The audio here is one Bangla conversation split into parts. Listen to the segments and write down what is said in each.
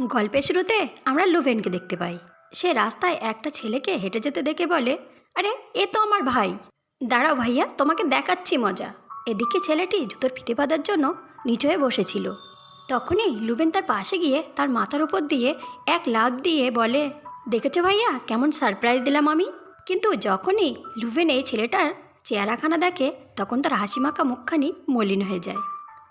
গল্পের শুরুতে আমরা লুভেনকে দেখতে পাই। সে রাস্তায় একটা ছেলেকে হেঁটে যেতে দেখে বলে, আরে, এ তো আমার ভাই। দাঁড়াও ভাইয়া, তোমাকে দেখাচ্ছি মজা। এদিকে ছেলেটি জুতোর ফিতে বাঁধার জন্য নিচু হয়ে বসেছিল। তখনই লুবেন তার পাশে গিয়ে তার মাথার উপর দিয়ে এক লাভ দিয়ে বলে, দেখেছ ভাইয়া, কেমন সারপ্রাইজ দিলাম আমি? কিন্তু যখনই লুবেন এই ছেলেটার চেহারাখানা দেখে, তখন তার হাসি মাখা মুখখানি মলিন হয়ে যায়।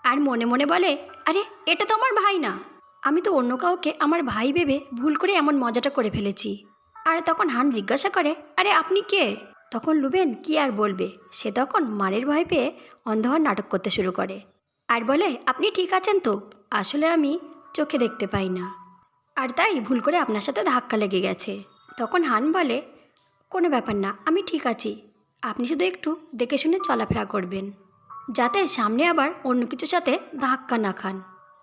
আর মনে মনে বলে, আরে, এটা তো আমার ভাই না। আমি তো অন্য কাউকে আমার ভাই ভেবে ভুল করে এমন মজাটা করে ফেলেছি। আর তখন হান জিজ্ঞাসা করে, আরে, আপনি কে? তখন লুবেন কি আর বলবে? সে তখন মারের ভয় পেয়ে অন্ধ হওয়ার নাটক করতে শুরু করে। আর বলে, আপনি ঠিক আছেন তো? আসলে আমি চোখে দেখতে পাই না। আর তাই ভুল করে আপনার সাথে ধাক্কা লেগে গেছে। তখন হান বলে, কোনো ব্যাপার না, আমি ঠিক আছি। আপনি শুধু একটু দেখে শুনে চলাফেরা করবেন। যাতে সামনে আবার অন্য কিছুর সাথে ধাক্কা না খান।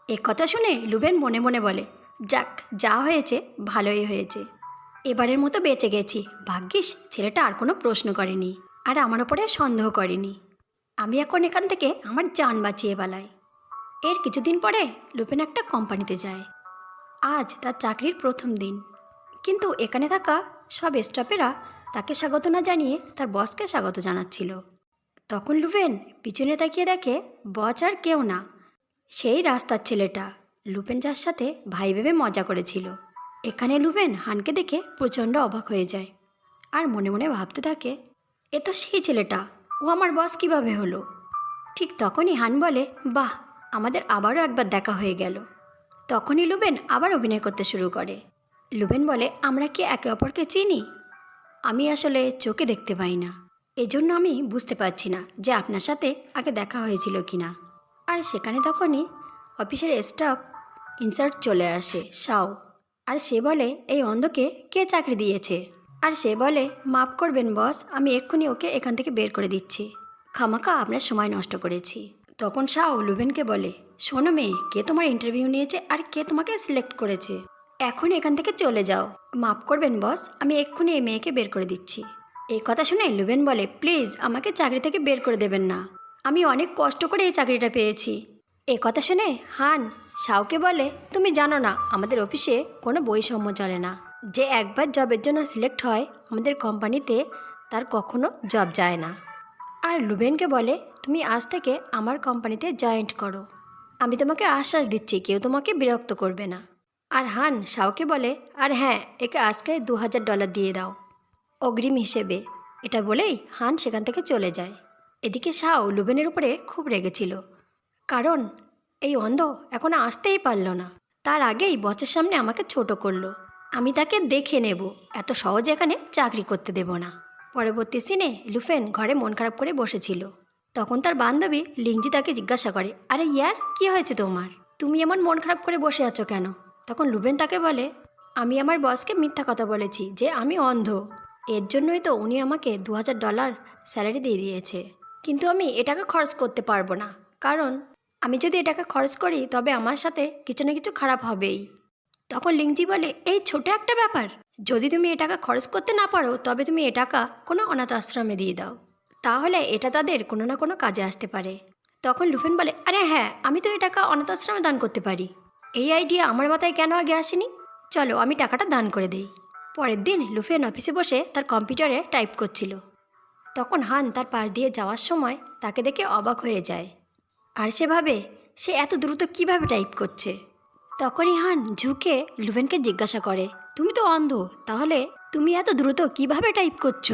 এ কথা শুনে লুবেন মনে মনে বলে, যাক, যা হয়েছে, ভালোই হয়েছে। এবারের মতো বেঁচে গেছি। ভাগ্যিস, ছেলেটা আর কোনো প্রশ্ন করেনি আর আমার ওপরে সন্দেহ করেনি। আমি এখন এখান থেকে আমার জান বাঁচিয়ে বেলায় এর কিছুদিন পরে লুপেন একটা কোম্পানিতে যায়। আজ তার চাকরির প্রথম দিন। কিন্তু এখানে থাকা সব স্টাফেরা তাকে স্বাগত না জানিয়ে তার বসকে স্বাগত জানাচ্ছিল। তখন লুপেন পিছনে তাকিয়ে দেখে বচ আর কেউ না। সেই রাস্তার ছেলেটা। লুপেন যার সাথে ভাই ভেবে মজা করেছিল। এখানে লুপেন হানকে দেখে প্রচণ্ড অবাক হয়ে যায় আর মনে মনে ভাবতে থাকে, এ তো সেই ছেলেটা, ও আমার বস কীভাবে হলো? ঠিক তখনই হান বলে, বাহ, আমাদের আবারও একবার দেখা হয়ে গেল। তখনই লুবেন আবার অভিনয় করতে শুরু করে। লুবেন বলে, আমরা কি একে অপরকে চিনি? আমি আসলে চোখে দেখতে পাই না। এজন্য আমি বুঝতে পারছি না যে আপনার সাথে আগে দেখা হয়েছিল কি না আর সেখানে তখনই অফিসের স্টাফ ইনচার্জ চলে আসে, সাও। আর সে বলে, এই অন্ধকে কে চাকরি দিয়েছে? আর সে বলে, মাফ করবেন, বস, আমি এক্ষুনি ওকে এখান থেকে বের করে দিচ্ছি। খামাকা আপনার সময় নষ্ট করেছি। তখন শাও লুভেনকে বলে, শোনো মেয়ে, কে তোমার ইন্টারভিউ নিয়েছে আর কে তোমাকে সিলেক্ট করেছে? এখন এখান থেকে চলে যাও। মাফ করবেন, বস, আমি এক্ষুনি এই মেয়েকে বের করে দিচ্ছি। এই কথা শুনে লুভেন বলে, প্লিজ, আমাকে চাকরি থেকে বের করে দেবেন না। আমি অনেক কষ্ট করে এই চাকরিটা পেয়েছি। এ কথা শুনে হান শাওকে বলে, তুমি জানো না, আমাদের অফিসে কোনো বৈষম্য চলে না। যে একবার জবের জন্য সিলেক্ট হয়, আমাদের কোম্পানিতে তার কখনো জব যায় না। আর লুবেনকে বলে, তুমি আজ থেকে আমার কোম্পানিতে জয়েন্ট করো। আমি তোমাকে আশ্বাস দিচ্ছি, কেউ তোমাকে বিরক্ত করবে না। আর হান শাওকে বলে, আর হ্যাঁ একে আজকে দু হাজার ডলার দিয়ে দাও। অগ্রিম হিসেবে। এটা বলেই হান সেখান থেকে চলে যায়। এদিকে শাও লুবেনের উপরে খুব রেগেছিল। কারণ, এই অন্ধ এখন আসতেই পারল না। তার আগেই বসের সামনে আমাকে ছোট করল। আমি তাকে দেখে নেব, এত সহজে এখানে চাকরি করতে দেব না। পরবর্তী সিনে লুফেন ঘরে মন খারাপ করে বসেছিল। তখন তার বান্ধবী লিংজি তাকে জিজ্ঞাসা করে, আরে ইয়ার, কি হয়েছে তোমার? তুমি এমন মন খারাপ করে বসে আছো কেন? তখন লুবেন তাকে বলে, আমি আমার বসকে মিথ্যা কথা বলেছি যে আমি অন্ধ। এর জন্যই তো উনি আমাকে দু হাজার ডলার স্যালারি দিয়ে দিয়েছে। কিন্তু আমি এ টাকা খরচ করতে পারব না। কারণ, আমি যদি এ টাকা খরচ করি, তবে আমার সাথে কিছু না কিছু খারাপ হবেই। তখন লিংজি বলে, এই ছোট একটা ব্যাপার। যদি তুমি এ টাকা খরচ করতে না পারো, তবে তুমি এ টাকা কোনো অনাথ আশ্রমে দিয়ে দাও। তাহলে এটা তাদের কোনো না কোনো কাজে আসতে পারে। তখন লুফেন বলে, আরে হ্যাঁ আমি তো এই টাকা অনাথ আশ্রমে দান করতে পারি। এই আইডিয়া আমার মাথায় কেন আগে আসেনি? চলো, আমি টাকাটা দান করে দেই। পরের দিন লুফেন অফিসে বসে তার কম্পিউটারে টাইপ করছিল। তখন হান তার পাশ দিয়ে যাওয়ার সময় তাকে দেখে অবাক হয়ে যায়। আর সে ভাবে সে এত দ্রুত কীভাবে টাইপ করছে? তখনই হান ঝুঁকে লুভেনকে জিজ্ঞাসা করে, তুমি তো অন্ধ, তাহলে তুমি এত দ্রুত কীভাবে টাইপ করছ?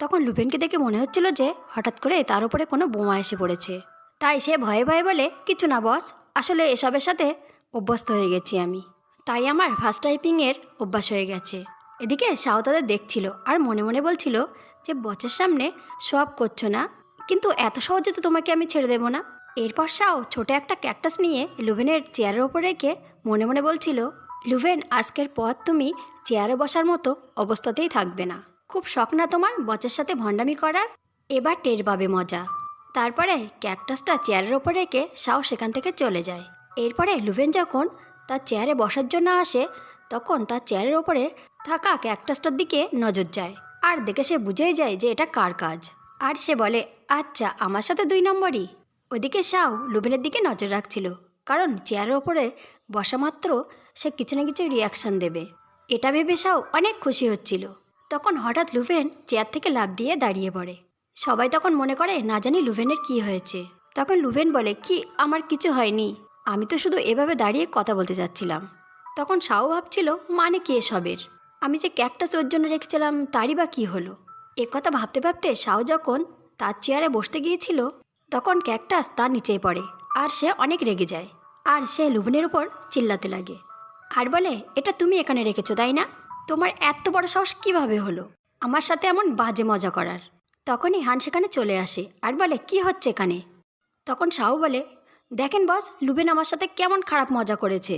তখন লুভেনকে দেখে মনে হচ্ছিল যে হঠাৎ করে তার উপরে কোনো বোমা এসে পড়েছে। তাই সে ভয়ে ভয়ে বলে, কিছু না বস, আসলে এসবের সাথে অভ্যস্ত হয়ে গেছি আমি। তাই আমার ফার্স্ট টাইপিংয়ের অভ্যাস হয়ে গেছে। এদিকে শাও তাদের দেখছিল আর মনে মনে বলছিল যে বচের সামনে সব করছ না। কিন্তু এত সহজে তো তোমাকে আমি ছেড়ে দেবো না। এরপর শাও ছোট একটা ক্যাকটাস নিয়ে লুভেনের চেয়ারের ওপর রেখে মনে মনে বলছিল, লুভেন, আজকের পর তুমি চেয়ারে বসার মতো অবস্থাতেই থাকবে না। খুব শখ না তোমার বচের সাথে ভণ্ডামি করার? এবার টের পাবে মজা। তারপরে ক্যাকটাসটা চেয়ারের ওপর রেখে শাও সেখান থেকে চলে যায়। এরপরে লুভেন যখন তার চেয়ারে বসার জন্য আসে, তখন তার চেয়ারের ওপরে থাকা ক্যাকটাসটার দিকে নজর যায়। আর দেখে সে বুঝেই যায় যে এটা কার কাজ। আর সে বলে আচ্ছা আমার সাথে দুই নম্বরই। ওদিকে শাও লুবেনের দিকে নজর রাখছিল, কারণ চেয়ারের ওপরে বসা মাত্র সে কিছু না কিছু রিয়াকশান দেবে। এটা ভেবে সাও অনেক খুশি হচ্ছিল। তখন হঠাৎ লুভেন চেয়ার থেকে লাফ দিয়ে দাঁড়িয়ে পড়ে। সবাই তখন মনে করে, না জানি লুভেনের কি হয়েছে? তখন লুভেন বলে, কি, আমার কিছু হয়নি। আমি তো শুধু এভাবে দাঁড়িয়ে কথা বলতে যাচ্ছিলাম। তখন সাও ভাবছিল মানে কি এসবের? আমি যে ক্যাকটাস ওর জন্য রেখেছিলাম, তারই বা কী হলো? কথা ভাবতে ভাবতে সাও যখন তার চেয়ারে বসতে গিয়েছিল, তখন ক্যাকটাস তার নিচেই পড়ে, আর সে অনেক রেগে যায়, আর সে লুবনের উপর চিল্লাতে লাগে। আর বলে, এটা তুমি এখানে রেখেছো, তাই না? তোমার এত বড় সাহস কীভাবে হলো? আমার সাথে এমন বাজে মজা করার। তখনই হান সেখানে চলে আসে, আর বলে, কি হচ্ছে এখানে? তখন সাউ বলে, দেখেন বস, লুবেন আমার সাথে কেমন খারাপ মজা করেছে।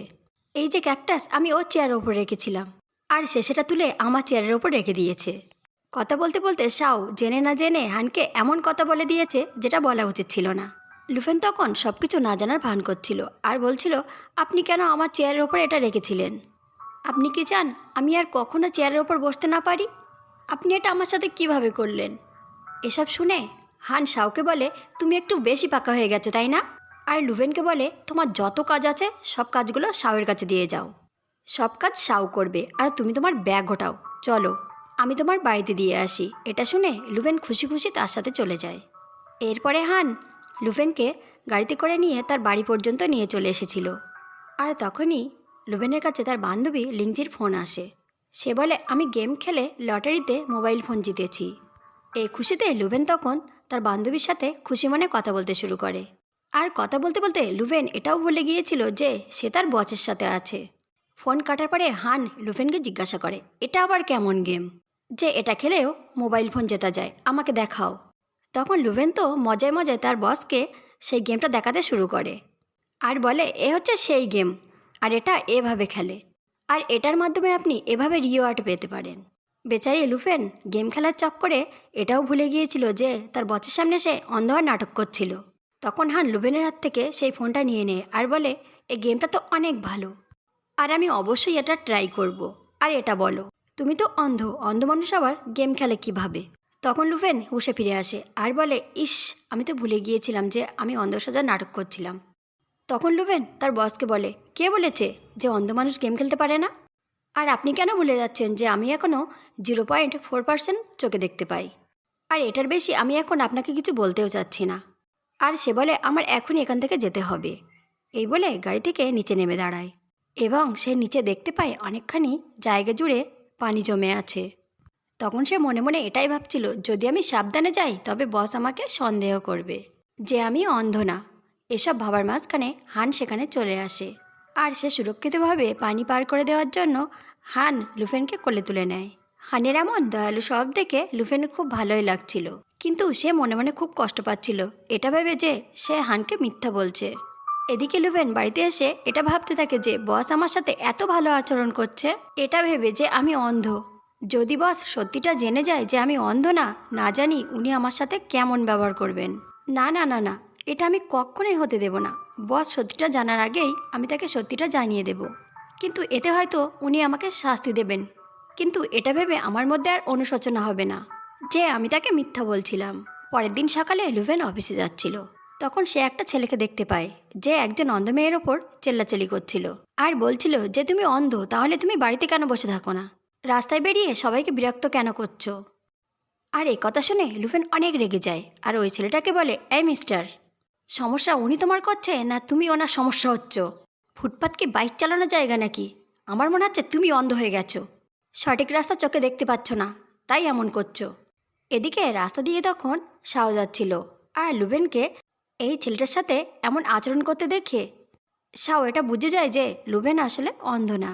এই যে ক্যাকটাস, আমি ওর চেয়ারের ওপর রেখেছিলাম। আর সে সেটা তুলে আমার চেয়ারের ওপর রেখে দিয়েছে। কথা বলতে বলতে সাউ জেনে না জেনে হানকে এমন কথা বলে দিয়েছে যেটা বলা উচিত ছিল না। লুফেন তখন সব কিছু না জানার ভান করছিল আর বলছিল, আপনি কেন আমার চেয়ারের ওপর এটা রেখেছিলেন? আপনি কি চান আমি আর কখনো চেয়ারের ওপর বসতে না পারি? আপনি এটা আমার সাথে কীভাবে করলেন? এসব শুনে হান শাওকে বলে, তুমি একটু বেশি পাকা হয়ে গেছে, তাই না? আর লুভেনকে বলে, তোমার যত কাজ আছে সব কাজগুলো শাওয়ের কাছে দিয়ে যাও। সব কাজ সাউ করবে আর তুমি তোমার ব্যাগ ঘটাও চলো, আমি তোমার বাড়িতে দিয়ে আসি। এটা শুনে লুভেন খুশি খুশি তার সাথে চলে যায়। এরপরে হান লুভেনকে গাড়িতে করে নিয়ে তার বাড়ি পর্যন্ত নিয়ে চলে এসেছিল। আর তখনই লুভেনের কাছে তার বান্ধবী লিংজির ফোন আসে। সে বলে, আমি গেম খেলে লটারিতে মোবাইল ফোন জিতেছি। এই খুশিতে লুভেন তখন তার বান্ধবীর সাথে খুশি মনে কথা বলতে শুরু করে। আর কথা বলতে বলতে লুভেন এটাও বলে গিয়েছিল যে সে তার বচের সাথে আছে। ফোন কাটার পরে হান লুভেনকে জিজ্ঞাসা করে, এটা আবার কেমন গেম? যে এটা খেলেও মোবাইল ফোন জেতা যায়, আমাকে দেখাও। তখন লুভেন তো মজায় মজায় তার বসকে সেই গেমটা দেখাতে শুরু করে আর বলে, এ হচ্ছে সেই গেম, আর এটা এভাবে খেলে, আর এটার মাধ্যমে আপনি এভাবে রিওয়ার্ড পেতে পারেন। বেচারি লুফেন গেম খেলার চক্করে এটাও ভুলে গিয়েছিল যে তার বচের সামনে সে অন্ধ নাটক করছিল। তখন হান লুভেনের হাত থেকে সেই ফোনটা নিয়ে নেয় আর বলে এই গেমটা তো অনেক ভালো। আর আমি অবশ্যই এটা ট্রাই করব। আর এটা বলো, তুমি তো অন্ধ অন্ধ মানুষ আবার গেম খেলে কীভাবে? তখন লুফেন হুশে ফিরে আসে আর বলে, ইস, আমি তো ভুলে গিয়েছিলাম যে আমি অন্ধ সাজার নাটক করছিলাম। তখন লুবেন তার বসকে বলে, কে বলেছে যে অন্ধ মানুষ গেম খেলতে পারে না? আর আপনি কেন ভুলে যাচ্ছেন যে আমি এখনও জিরো পয়েন্ট ফোর পার্সেন্ট চোখে দেখতে পাই? আর এটার বেশি আমি এখন আপনাকে কিছু বলতেও চাচ্ছি না। আর সে বলে, আমার এখনই এখান থেকে যেতে হবে। এই বলে গাড়ি থেকে নিচে নেমে দাঁড়ায়। এবং সে নিচে দেখতে পায় অনেকখানি জায়গা জুড়ে পানি জমে আছে। তখন সে মনে মনে এটাই ভাবছিল, যদি আমি সাবধানে যাই, তবে বস আমাকে সন্দেহ করবে যে আমি অন্ধ না। এসব ভাবার মাঝখানে হান সেখানে চলে আসে। আর সে সুরক্ষিতভাবে পানি পার করে দেওয়ার জন্য হান লুফেনকে কোলে তুলে নেয়। হানের এমন দয়ালু সব দেখে লুফেনের খুব ভালোই লাগছিল। কিন্তু সে মনে মনে খুব কষ্ট পাচ্ছিল। এটা ভেবে যে সে হানকে মিথ্যা বলছে। এদিকে লুভেন বাড়িতে এসে এটা ভাবতে থাকে যে, বস আমার সাথে এত ভালো আচরণ করছে। এটা ভেবে যে আমি অন্ধ। যদি বস সত্যিটা জেনে যায় যে আমি অন্ধ না না জানি উনি আমার সাথে কেমন ব্যবহার করবেন। না না না না, এটা আমি কখনোই হতে দেব না। বস সত্যিটা জানার আগেই আমি তাকে সত্যিটা জানিয়ে দেব। কিন্তু এতে হয়তো উনি আমাকে শাস্তি দেবেন। কিন্তু এটা ভেবে আমার মধ্যে আর অনুশোচনা হবে না। যে আমি তাকে মিথ্যা বলছিলাম। পরের দিন সকালে লুভেন অফিসে যাচ্ছিল। তখন সে একটা ছেলেকে দেখতে পায়, যে একজন অন্ধ মেয়ের ওপর চেল্লাচেলি করছিল। আর বলছিল যে, তুমি অন্ধ, তাহলে তুমি বাড়িতে কেন বসে থাকো না? রাস্তায় বেরিয়ে সবাইকে বিরক্ত কেন করছ? আর এই কথা শুনে লুফেন অনেক রেগে যায়, আর ওই ছেলেটাকে বলে, এই মিস্টার, সমস্যা উনি তোমার করছে না তুমি ওনার সমস্যা হচ্ছ? ফুটপাত কি বাইক চালানোর জায়গা নাকি? আমার মনে হচ্ছে তুমি অন্ধ হয়ে গেছো। সঠিক রাস্তা চোখে দেখতে পাচ্ছ না, তাই এমন করছ। এদিকে রাস্তা দিয়ে তখন শাও যাচ্ছিল, আর লুবেনকে এই ছেলেটার সাথে এমন আচরণ করতে দেখে শাও এটা বুঝে যায় যে লুবেন আসলে অন্ধ না।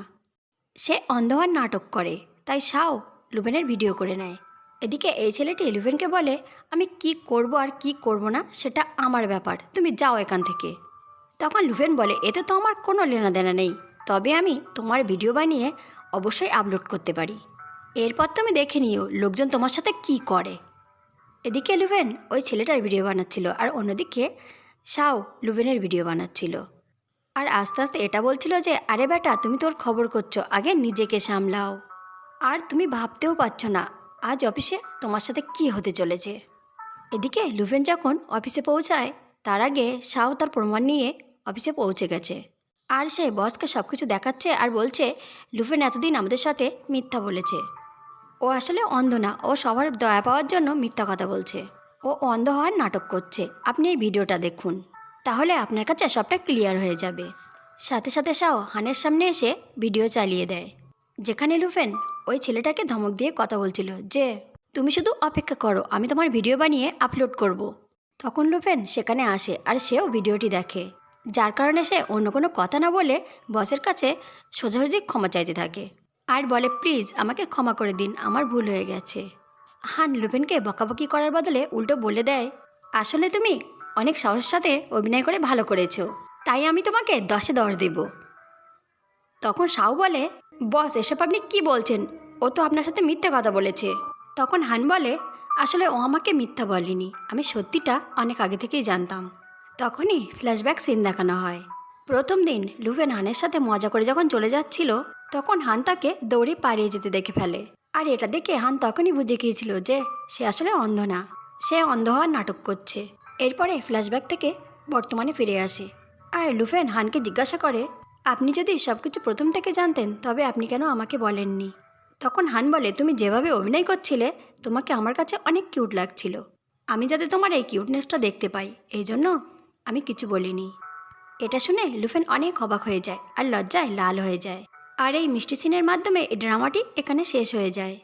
সে অন্ধ হওয়ার নাটক করে, তাই শাও লুবেনের ভিডিও করে নেয়। এদিকে এই ছেলেটি লুবেনকে বলে, আমি কি করব আর কি করব না, সেটা আমার ব্যাপার, তুমি যাও এখান থেকে। তখন লুভেন বলে, এতে তো আমার কোনো লেনাদেনা নেই, তবে আমি তোমার ভিডিও বানিয়ে অবশ্যই আপলোড করতে পারি। এরপর তুমি দেখে নিও, লোকজন তোমার সাথে কি করে? এদিকে লুভেন ওই ছেলেটার ভিডিও বানাচ্ছিল আর অন্যদিকে শাও লুভেনের ভিডিও বানাচ্ছিল। আর আস্তে আস্তে এটা বলছিল যে, আরে বেটা, তুমি তোর খবর করছ, আগে নিজেকে সামলাও। আর তুমি ভাবতেও পারছ না, আজ অফিসে তোমার সাথে কি হতে চলেছে? এদিকে লুভেন যখন অফিসে পৌঁছায়, তার আগে শাও তার প্রমাণ নিয়ে অফিসে পৌঁছে গেছে। আর সে বসকে সব কিছু দেখাচ্ছে আর বলছে লুফেন এতদিন আমাদের সাথে মিথ্যা বলেছে। ও আসলে অন্ধ না, ও সবার দয়া পাওয়ার জন্য মিথ্যা কথা বলছে। ও অন্ধ হওয়ার নাটক করছে। আপনি এই ভিডিওটা দেখুন। তাহলে আপনার কাছে সবটা ক্লিয়ার হয়ে যাবে। সাথে সাথে শাও হানের সামনে এসে ভিডিও চালিয়ে দেয়। যেখানে লুফেন ওই ছেলেটাকে ধমক দিয়ে কথা বলছিল যে, তুমি শুধু অপেক্ষা করো, আমি তোমার ভিডিও বানিয়ে আপলোড করব। তখন লুফেন সেখানে আসে আর সেও ভিডিওটি দেখে। যার কারণে সে অন্য কোনো কথা না বলে বসের কাছে সোজাসুজি ক্ষমা চাইতে থাকে। আর বলে, প্লিজ, আমাকে ক্ষমা করে দিন, আমার ভুল হয়ে গেছে। হান লুপেনকে বকাবকি করার বদলে উল্টো বলে দেয়, আসলে তুমি অনেক সাহসের সাথে অভিনয় করে ভালো করেছ, তাই আমি তোমাকে দশে দশ দেব। তখন সাউ বলে, বস, এসব আপনি কি বলছেন? ও তো আপনার সাথে মিথ্যে কথা বলেছে। তখন হান বলে, আসলে ও আমাকে মিথ্যা বলেনি, আমি সত্যিটা অনেক আগে থেকেই জানতাম। তখনই ফ্ল্যাশব্যাক সিন দেখানো হয়। প্রথম দিন লুভেন হানের সাথে মজা করে যখন চলে যাচ্ছিল, তখন হান তাকে দৌড়ে পালিয়ে যেতে দেখে ফেলে। আর এটা দেখে হান তখনই বুঝে গিয়েছিল যে সে আসলে অন্ধ না। সে অন্ধ হওয়ার নাটক করছে। এরপরে ফ্ল্যাশব্যাক থেকে বর্তমানে ফিরে আসে। আর লুফেন হানকে জিজ্ঞাসা করে, আপনি যদি সব কিছু প্রথম থেকে জানতেন, তবে আপনি কেন আমাকে বলেননি? তখন হান বলে, তুমি যেভাবে অভিনয় করছিলে, তোমাকে আমার কাছে অনেক কিউট লাগছিল। আমি যাতে তোমার এই কিউটনেসটা দেখতে পাই, এই জন্য আমি কিছু বলিনি। এটা শুনে লুফেন অনেক অবাক হয়ে যায় আর লজ্জায় লাল হয়ে যায়। আর এই মিষ্টি সিনের মাধ্যমে এই ড্রামাটি এখানে শেষ হয়ে যায়।